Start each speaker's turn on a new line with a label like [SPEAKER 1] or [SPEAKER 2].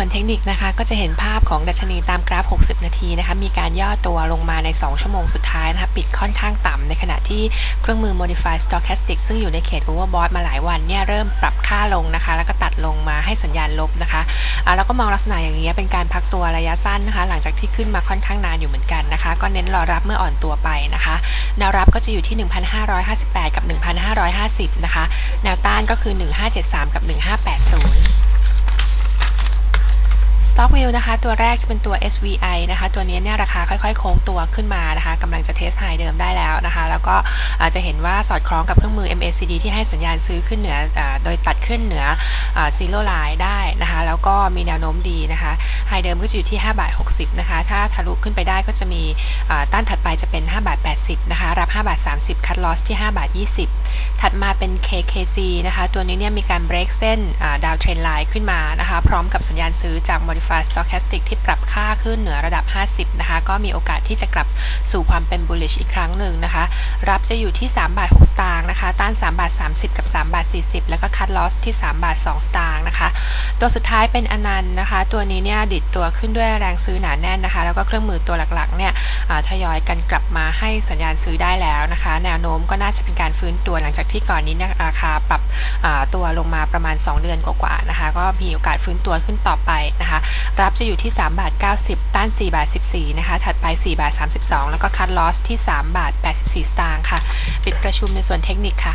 [SPEAKER 1] ส่วนเทคนิคนะคะก็จะเห็นภาพของดัชนีตามกราฟ 60 นาทีนะคะมีการย่อตัวลงมาใน 2 ชั่วโมงสุดท้ายนะคะปิดค่อนข้างต่ำในขณะที่เครื่องมือ Modified Stochastic ซึ่งอยู่ในเขต Overbought มาหลายวันเนี่ยเริ่มปรับค่าลงนะคะ แล้วก็ตัดลงมาให้สัญญาณลบนะคะแล้วก็มองลักษณะอย่างนี้เป็นการพักตัวระยะสั้นนะคะ หลังจากที่ขึ้นมาค่อนข้างนานอยู่เหมือนกันนะคะ ก็เน้นรอรับเมื่ออ่อนตัวไปนะคะแนวรับก็จะอยู่ที่ 1,558 กับ 1,550 นะคะแนวต้านก็คือ 1573 กับ 1580 Stock View นะคะ ตัวแรกจะเป็นตัว SVI นะคะ ตัวนี้เนี่ยราคาค่อยๆโค้งตัวขึ้นมานะคะกำลังจะเทสไฮเดิมได้แล้วนะคะ แล้วก็อาจจะเห็นว่าสอดคล้องกับเครื่องมือ MACD ที่ให้สัญญาณซื้อขึ้นเหนืออโดยตัดขึ้นเหนือซีโร่ไลน์ได้นะคะ แล้วก็มีแนวโน้มดีนะคะไฮเดิมก็จะอยู่ที่5บาท60นะคะ ถ้าทะลุขึ้นไปได้ก็จะมีต้านถัดไปจะเป็น5บาท80นะคะ รับ5บาท30 คัดลอสที่5บาท20 ถัดมาเป็น KKC นะคะ ตัวนี้เนี่ยมีการ break เส้นดาวเทรนไลน์ขึ้นมานะคะ พร้อมกับสัญญาณซื้อจาก Modified Stochastic ที่ปรับค่าขึ้นเหนือระดับ 50 นะคะ ก็มีโอกาสที่จะกลับสู่ความเป็น bullish อีกครั้งหนึ่งนะคะ รับจะอยู่ที่ 3 บาท 6 สตางค์นะคะ ต้าน 3 บาท 30 กับ 3 บาท 40 แล้วก็คัดลอสที่ 3 บาท 2 สตางค์นะคะ ตัวสุดท้ายเป็นอนันต์นะคะ ตัวนี้เนี่ยดิดตัวขึ้นด้วยแรงซื้อหนาแน่นนะคะ แล้วก็เครื่องมือตัวหลักๆเนี่ยทยอยกันกลับมาให้สัญญาณซื้อได้แล้วนะคะ แนวโน้มก็น่าจะเป็นการฟื้นตัวหลังจากที่ก่อนนี้นราคาปรับตัวลงมาประมาณ 2 เดือนกว่าๆนะคะ ก็มีโอกาสฟื้นตัวขึ้นต่อไปนะคะ รับจะอยู่ที่ 3 บาท 90 ต้าน 4 บาท 14 นะคะ ถัดไป 4 บาท 32 แล้วก็คัดลอสที่ 3 บาท 84 สตางค์ค่ะ ปิดประชุมในส่วนเทคนิคค่ะ